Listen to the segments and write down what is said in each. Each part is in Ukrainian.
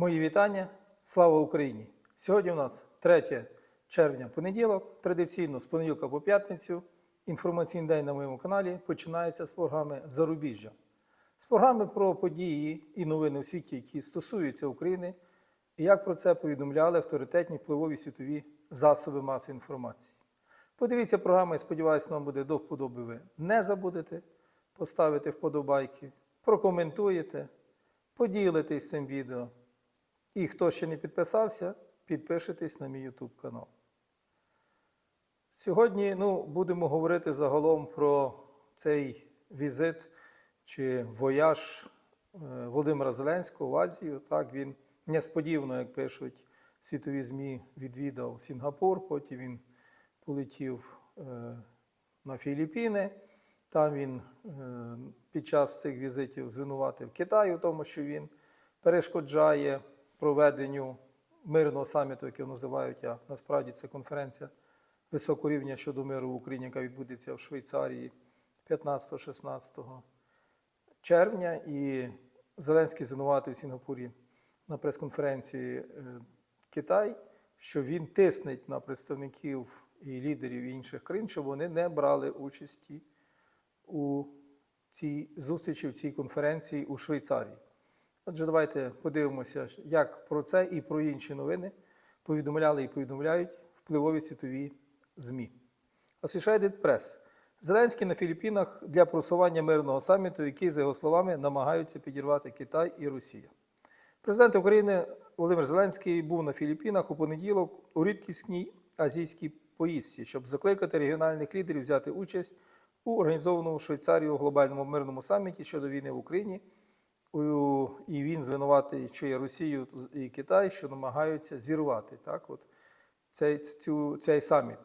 Мої вітання. Слава Україні! Сьогодні у нас 3 червня понеділок. Традиційно з понеділка по п'ятницю. Інформаційний день на моєму каналі починається з програми Зарубіжжя. З програми про події і новини у світі, які стосуються України, і як про це повідомляли авторитетні впливові світові засоби масової інформації. Подивіться програму, я сподіваюся, вам буде до вподоби. Ви не забудете поставити вподобайки, прокоментуєте, поділитесь цим відео. І хто ще не підписався, підпишитесь на мій YouTube канал. Сьогодні ну, будемо говорити загалом про цей візит чи вояж е, Володимира Зеленського в Азію. Так, він несподівано, як пишуть світові ЗМІ, відвідав Сінгапур, потім він полетів е, на Філіппіни. Там він е, під час цих візитів звинуватив Китай у тому, що він перешкоджає проведенню мирного саміту, який називають, а насправді це конференція високого рівня щодо миру в Україні, яка відбудеться в Швейцарії 15-16 червня. І Зеленський звинуватив в Сінгапурі на прес-конференції е, Китай, що він тиснить на представників і лідерів інших країн, щоб вони не брали участі у цій зустрічі, в цій конференції у Швейцарії. Отже, давайте подивимося, як про це і про інші новини повідомляли і повідомляють впливові світові ЗМІ. Associated Press. Зеленський на Філіппінах для просування мирного саміту, який, за його словами, намагаються підірвати Китай і Росія. Президент України Володимир Зеленський був на Філіппінах у понеділок у рідкісній азійській поїздці, щоб закликати регіональних лідерів взяти участь у організованому Швейцарією глобальному мирному саміті щодо війни в Україні. І він звинуватий Росію і Китай, що намагаються зірвати так, от, цей, цю, цей саміт.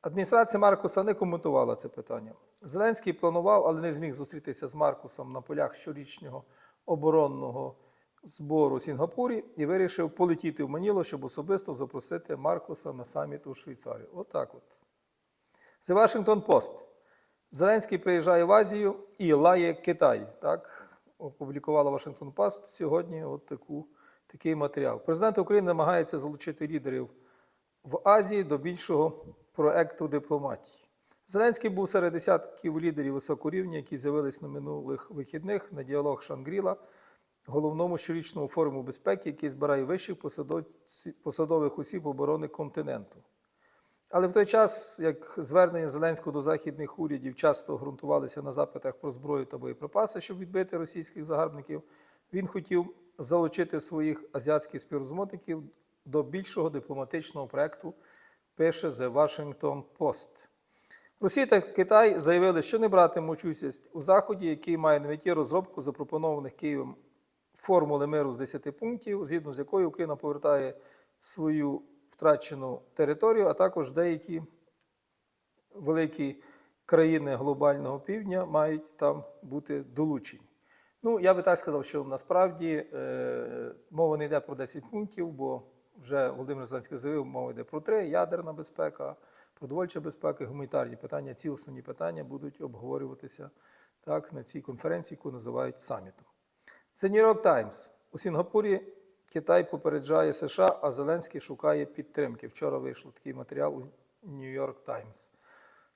Адміністрація Маркуса не коментувала це питання. Зеленський планував, але не зміг зустрітися з Маркусом на полях щорічного оборонного збору у Сінгапурі і вирішив полетіти в Маніло, щоб особисто запросити Маркуса на саміт у Швейцарію. Отак от. The Washington Post. Зеленський приїжджає в Азію і лає Китай. Так опублікувала Washington Post сьогодні от таку, такий матеріал. Президент України намагається залучити лідерів в Азії до більшого проекту дипломатії. Зеленський був серед десятків лідерів високого рівня, які з'явились на минулих вихідних на діалог Шангріла, головному щорічному форуму безпеки, який збирає вищих посадових осіб оборони континенту. Але в той час, як звернення Зеленського до західних урядів часто ґрунтувалися на запитах про зброю та боєприпаси, щоб відбити російських загарбників, він хотів залучити своїх азіатських співрозмовників до більшого дипломатичного проекту, пише The Washington Post. Росія та Китай заявили, що не братимуть участь у заході, який має на меті розробку запропонованих Києвом формули миру з 10 пунктів, згідно з якою Україна повертає свою втрачену територію, а також деякі великі країни глобального півдня мають там бути долучені. Ну, я би так сказав, що насправді е, мова не йде про 10 пунктів, бо вже Володимир Зеленський заявив, мова йде про три: ядерна безпека, продовольча безпека, гуманітарні питання. Ці питання будуть обговорюватися так, на цій конференції, яку називають самітом. The New York Times. У Сінгапурі Китай попереджає США, а Зеленський шукає підтримки. Вчора вийшов такий матеріал у York Times.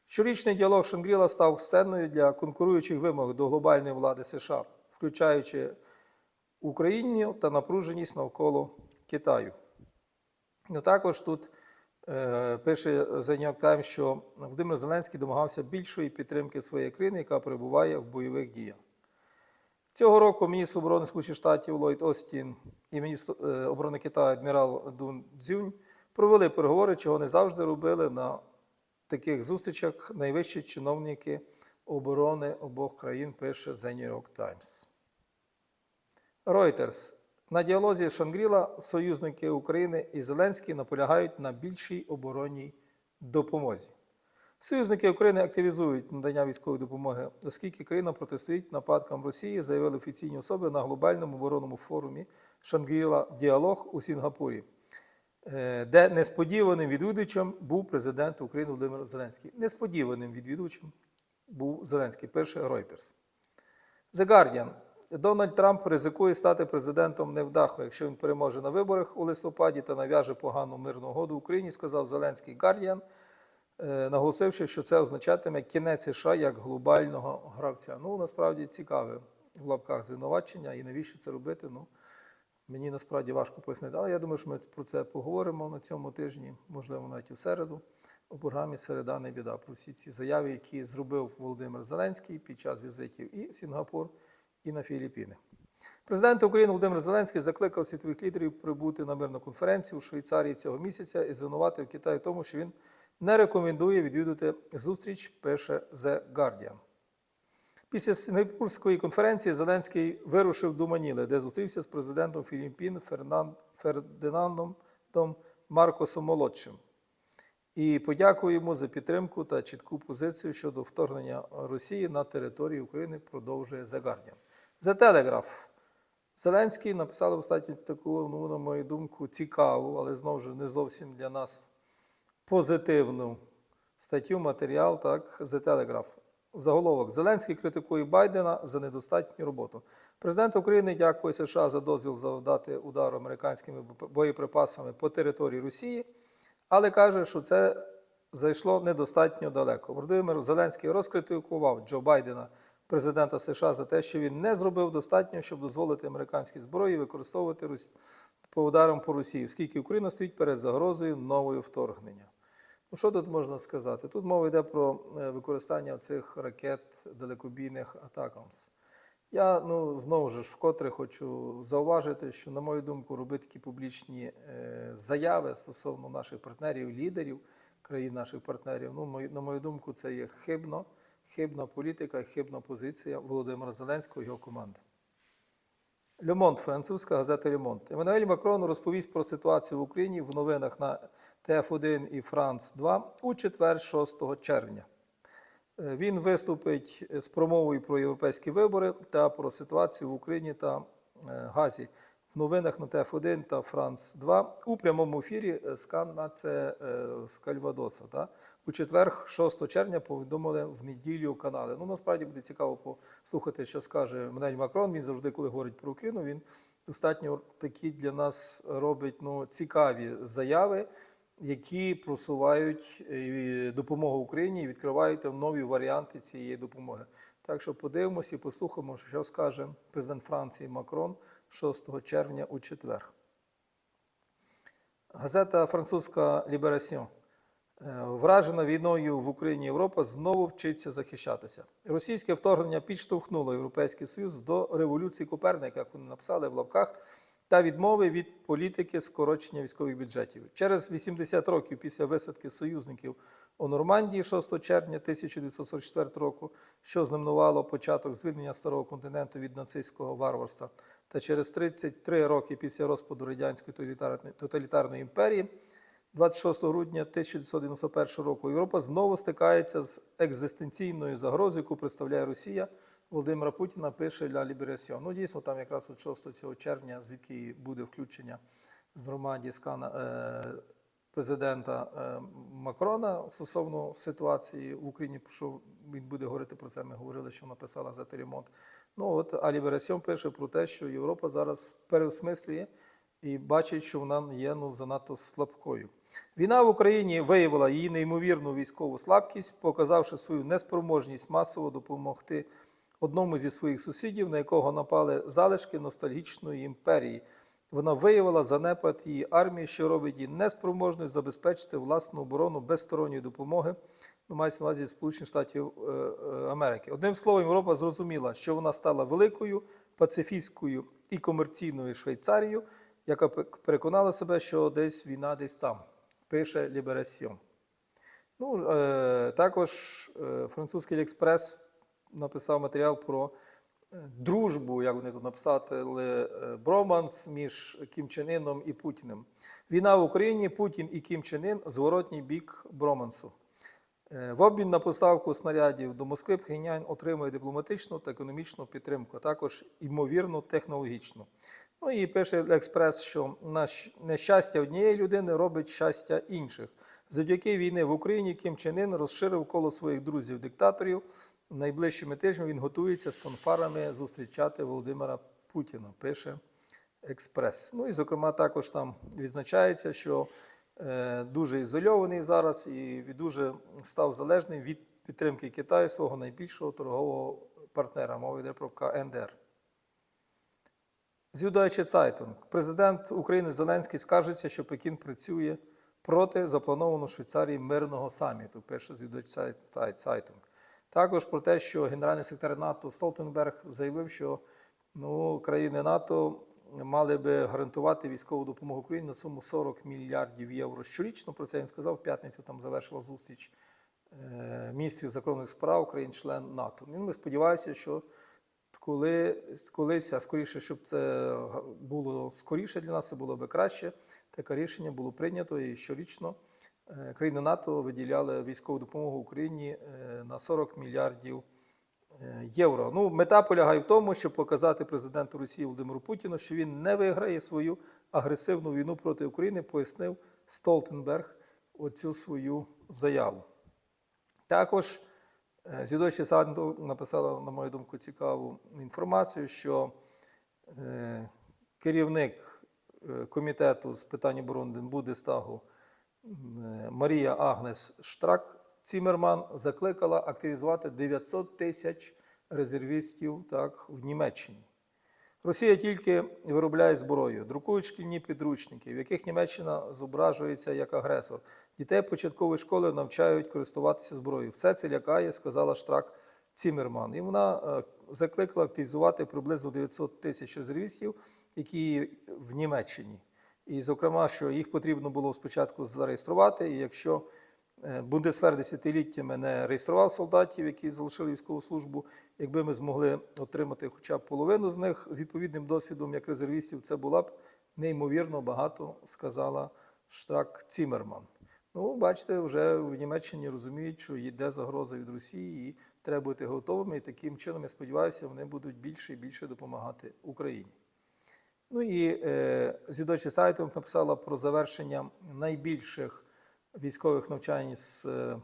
Щорічний діалог Шангріла став сценою для конкуруючих вимог до глобальної влади США, включаючи Україну та напруженість навколо Китаю. Ну, також тут е, пише The New York Times, що Володимир Зеленський домагався більшої підтримки своєї країни, яка перебуває в бойових діях. Цього року міністр оборони Сполучених Штатів Ллойд Остін і міністр е, оборони Китаю адмірал Дун Цзюнь провели переговори, чого не завжди робили на таких зустрічах найвищі чиновники оборони обох країн, пише The New York Times. Reuters. На діалозі Шангріла союзники України і Зеленський наполягають на більшій оборонній допомозі. Союзники України активізують надання військової допомоги, оскільки країна протистоїть нападкам Росії, заявили офіційні особи на глобальному оборонному форумі Шангріла Діалог у Сінгапурі, е, де несподіваним відвідувачем був президент України Володимир Зеленський. Несподіваним відвідувачем був Зеленський, перше Reuters. The Guardian. Дональд Трамп ризикує стати президентом невдахо, якщо він переможе на виборах у листопаді та нав'яже погану мирну угоду Україні, сказав Зеленський Гардіан, наголосивши, що це означатиме кінець США як глобального гравця. Ну, насправді цікаве в лапках звинувачення, і навіщо це робити? Ну, мені насправді важко пояснити. Але я думаю, що ми про це поговоримо на цьому тижні, можливо, навіть у середу, у програмі Середа не біда про всі ці заяви, які зробив Володимир Зеленський під час візитів і в Сінгапур, і на Філіппіни. Президент України Володимир Зеленський закликав світових лідерів прибути на мирну конференцію у Швейцарії цього місяця і звинуватив Китай в тому, що він не рекомендує відвідати зустріч, пише The Guardian. Після Сінгапурської конференції Зеленський вирушив до Маніли, де зустрівся з президентом Філіппін Фердинандом Маркосом Молодшим і подякував йому за підтримку та чітку позицію щодо вторгнення Росії на територію України, продовжує The Guardian. The Telegraph. Зеленський написав достатньо таку, ну, на мою думку, цікаву, але знову ж не зовсім для нас позитивну статтю, матеріал, так, The Telegraph. Заголовок. Зеленський критикує Байдена за недостатню роботу. Президент України дякує США за дозвіл завдати удару американськими боєприпасами по території Росії, але каже, що це зайшло недостатньо далеко. Володимир Зеленський розкритикував Джо Байдена, президента США, за те, що він не зробив достатньо, щоб дозволити американській зброї використовувати Рос- по ударам по Росії, оскільки Україна стоїть перед загрозою нової вторгнення. Ну, що тут можна сказати? Тут мова йде про е, використання цих ракет далекобійних Атакамс. Я ну, знову ж вкотре хочу зауважити, що, на мою думку, робити такі публічні е, заяви стосовно наших партнерів, лідерів країн наших партнерів, ну, на мою думку, це є хибно, хибна політика, хибна позиція Володимира Зеленського і його команди. Лемонт, французька газета Лемонт. Еммануель Макрон розповість про ситуацію в Україні в новинах на ТФ1 і Франц 2 у четвер, 6 червня. Е, Він виступить з промовою про європейські вибори та про ситуацію в Україні та е, Газі в новинах на ТФ1 та Франц 2 у прямому ефірі е, з Канна, це е, з Кальвадоса. Та? У четвер, 6 червня, повідомили в неділю канали. Ну, насправді буде цікаво послухати, що скаже Менель Макрон. Він завжди, коли говорить про Україну, він достатньо такі для нас робить ну, цікаві заяви, які просувають е, допомогу Україні і відкривають нові варіанти цієї допомоги. Так що подивимося і послухаємо, що скаже президент Франції Макрон 6 червня у четвер. Газета французька Ліберасьон. Е, Вражена війною в Україні Європа знову вчиться захищатися. Російське вторгнення підштовхнуло Європейський Союз до революції Коперника, як вони написали в лапках, та відмови від політики скорочення військових бюджетів. Через 80 років після висадки союзників у Нормандії 6 червня 1944 року, що знаменувало початок звільнення старого континенту від нацистського варварства, та через 33 роки після розпаду радянської тоталітарної- імперії. 26 грудня 1991 року Європа знову стикається з екзистенційною загрозою, яку представляє Росія. Володимира Путіна пише для Ліберасіон». Ну, дійсно, там якраз от 6 цього червня, звідки буде включення з Нормандії е, президента е, Макрона стосовно ситуації в Україні, про що він буде говорити про це. Ми говорили, що написала за Теремонт. Ну от а Ліберасьон пише про те, що Європа зараз переосмислює і бачить, що вона є ну, занадто слабкою. Війна в Україні виявила її неймовірну військову слабкість, показавши свою неспроможність масово допомогти одному зі своїх сусідів, на якого напали залишки ностальгічної імперії. Вона виявила занепад її армії, що робить її неспроможною забезпечити власну оборону без сторонньої допомоги. Ну, мається на увазі Сполучених Штатів е, е, Америки. Одним словом, Європа зрозуміла, що вона стала великою, пацифістською і комерційною Швейцарією, яка переконала себе, що десь війна десь там, пише Ліберасьон. Ну, е, також е, французький експрес написав матеріал про дружбу, як вони тут написали, е, броманс між Кім Чен Іном і Путіним. Війна в Україні, Путін і Кім Чен Ін – зворотній бік бромансу. Е, В обмін на поставку снарядів до Москви Пхеньян отримує дипломатичну та економічну підтримку, а також ймовірну технологічну. Ну і пише Експрес, що нещастя однієї людини робить щастя інших. Завдяки війни в Україні Кім Чен Ін розширив коло своїх друзів-диктаторів, найближчими тижнями він готується з фанфарами зустрічати Володимира Путіна, пише Експрес. Ну і, зокрема, також там відзначається, що е, дуже ізольований зараз і дуже став залежним від підтримки Китаю свого найбільшого торгового партнера. Мова йде про КНДР. Süddeutsche Zeitung. Президент України Зеленський скаржиться, що Пекін працює проти запланованого Швейцарії мирного саміту. Пише Süddeutsche Zeitung. Також про те, що генеральний секретар НАТО Столтенберг заявив, що ну, країни НАТО мали би гарантувати військову допомогу Україні на суму 40 мільярдів євро щорічно. Про це він сказав в п'ятницю. Там завершила зустріч е, міністрів закордонних справ країн-член НАТО. Ну, ми сподіваємося, що коли, колись, а скоріше, щоб це було скоріше для нас, це було би краще. Таке рішення було прийнято і щорічно країни НАТО виділяли військову допомогу Україні е, на 40 мільярдів е, євро. Ну, мета полягає в тому, щоб показати президенту Росії Володимиру Путіну, що він не виграє свою агресивну війну проти України, пояснив Столтенберг оцю свою заяву. Також Зідочі Санду написала, на мою думку, цікаву інформацію, що е, керівник е, комітету з питань оборони Бундестагу е, Марія Агнес Штрак Цімерман закликала активізувати 900 тисяч резервістів так, в Німеччині. Росія тільки виробляє зброю, друкують шкільні підручники, в яких Німеччина зображується як агресор. Дітей початкової школи навчають користуватися зброєю. Все це лякає, сказала Штрак Цімерман. І вона е, закликала активізувати приблизно 900 тисяч резервістів, які в Німеччині. І, зокрема, що їх потрібно було спочатку зареєструвати, і якщо Е, Бундесвер десятиліттями не реєстрував солдатів, які залишили військову службу. Якби ми змогли отримати хоча б половину з них з відповідним досвідом як резервістів, це була б неймовірно багато, сказала Штрак Цімерман. Ну, бачите, вже в Німеччині розуміють, що йде загроза від Росії, і треба бути готовими. І таким чином, я сподіваюся, вони будуть більше і більше допомагати Україні. Ну і е, Зідочі Сайтом написала про завершення найбільших військових навчань з е,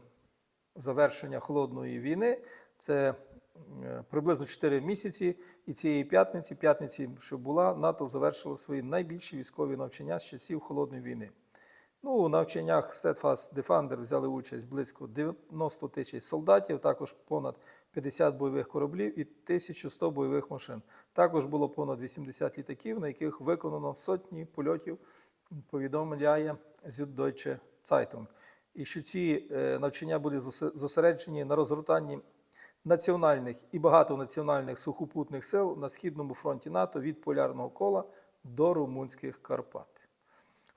завершення холодної війни. Це е, приблизно 4 місяці. І цієї п'ятниці, п'ятниці, що була, НАТО завершило свої найбільші військові навчання з часів холодної війни. Ну, у навчаннях Steadfast Defender взяли участь близько 90 тисяч солдатів, також понад 50 бойових кораблів і 1100 бойових машин. Також було понад 80 літаків, на яких виконано сотні польотів, повідомляє Süddeutsche Zeitung. І що ці е, навчання були зосереджені на розгортанні національних і багатонаціональних сухопутних сил на східному фронті НАТО від полярного кола до Румунських Карпат.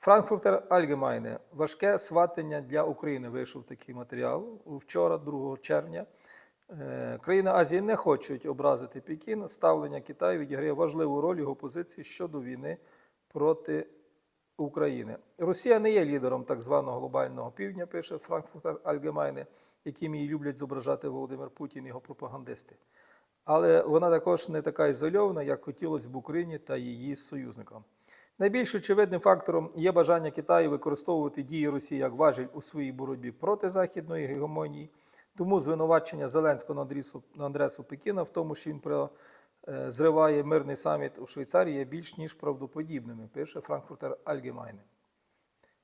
Франкфуртер Allgemeine. Важке сватання для України. Вийшов такий матеріал вчора, 2 червня. Е, Країни Азії не хочуть образити Пекін. Ставлення Китаю відіграє важливу роль його позиції щодо війни проти України. Росія не є лідером так званого глобального півдня, пише Франкфуртер Allgemeine, яким її люблять зображати Володимир Путін і його пропагандисти. Але вона також не така ізольована, як хотілося б Україні та її союзникам. Найбільш очевидним фактором є бажання Китаю використовувати дії Росії як важіль у своїй боротьбі проти західної гегемонії. Тому звинувачення Зеленського на адресу, на адресу Пекіна в тому, що він е, зриває мирний саміт у Швейцарії, є більш ніж правдоподібними, пише Франкфуртер Allgemeine.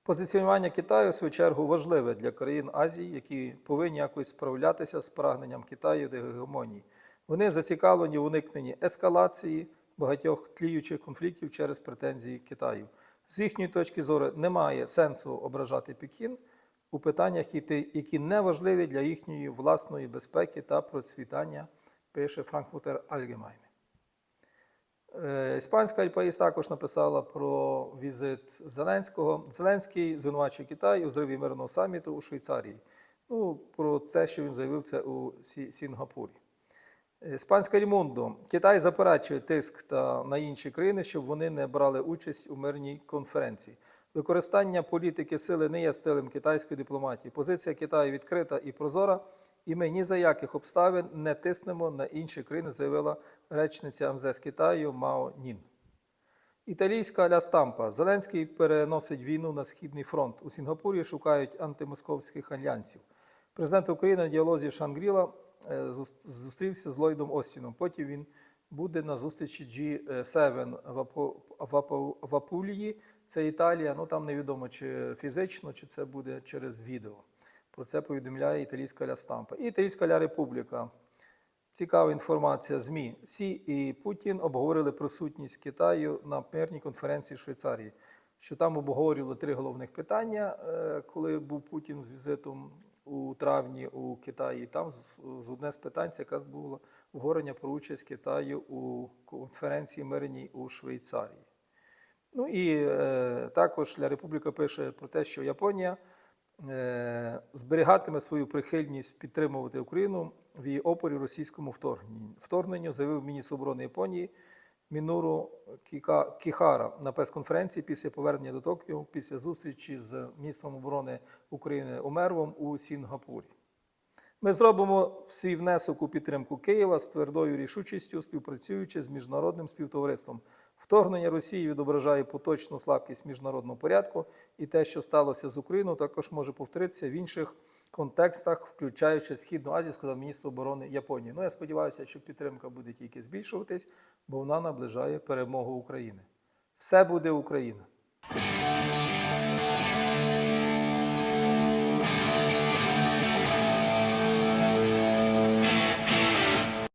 Позиціонування Китаю, в свою чергу, важливе для країн Азії, які повинні якось справлятися з прагненням Китаю до гегемонії. Вони зацікавлені в уникненні ескалації багатьох тліючих конфліктів через претензії Китаю. З їхньої точки зору немає сенсу ображати Пекін у питаннях, які- не важливі для їхньої власної безпеки та процвітання, пише Франкфуртер Allgemeine. Е, Іспанська Альпаїс також написала про візит Зеленського. Зеленський звинувачує Китай у зриві мирного саміту у Швейцарії. Ну, про це, що він заявив, це у Сінгапурі. Іспанська Рімондо. Китай заперечує тиск та на інші країни, щоб вони не брали участь у мирній конференції. Використання політики сили не є стилем китайської дипломатії. Позиція Китаю відкрита і прозора, і ми ні за яких обставин не тиснемо на інші країни, заявила речниця МЗС Китаю Мао Нін. Італійська Ля Стампа. Зеленський переносить війну на Східний фронт. У Сінгапурі шукають антимосковських альянсів. Президент України на діалозі Шангріла зустрівся з Ллойдом Остіном. Потім він буде на зустрічі G7 в, Апо- в, Апулії. Це Італія. Ну там невідомо чи фізично, чи це буде через відео. Про це повідомляє італійська ля Стампа. І італійська ля Републіка. Цікава інформація. ЗМІ. Сі і Путін обговорили присутність Китаю на мирній конференції в Швейцарії. Що там обговорювали три головних питання, е, коли був Путін з візитом у травні у Китаї. Там з, одне з питань це якраз було обговорення про участь Китаю у конференції мирній у Швейцарії. Ну і е, також Ля Републіка пише про те, що Японія е, зберігатиме свою прихильність підтримувати Україну в її опорі російському вторгненню. Вторгненню заявив міністр оборони Японії Мінуру Кіхара на прес-конференції після повернення до Токіо, після зустрічі з міністром оборони України Умервом у Сінгапурі. Ми зробимо свій внесок у підтримку Києва з твердою рішучістю, співпрацюючи з міжнародним співтовариством. Вторгнення Росії відображає поточну слабкість міжнародного порядку, і те, що сталося з Україною, також може повторитися в інших контекстах, включаючи Східну Азію, сказав міністр оборони Японії. Ну я сподіваюся, що підтримка буде тільки збільшуватись, бо вона наближає перемогу України. Все буде Україна.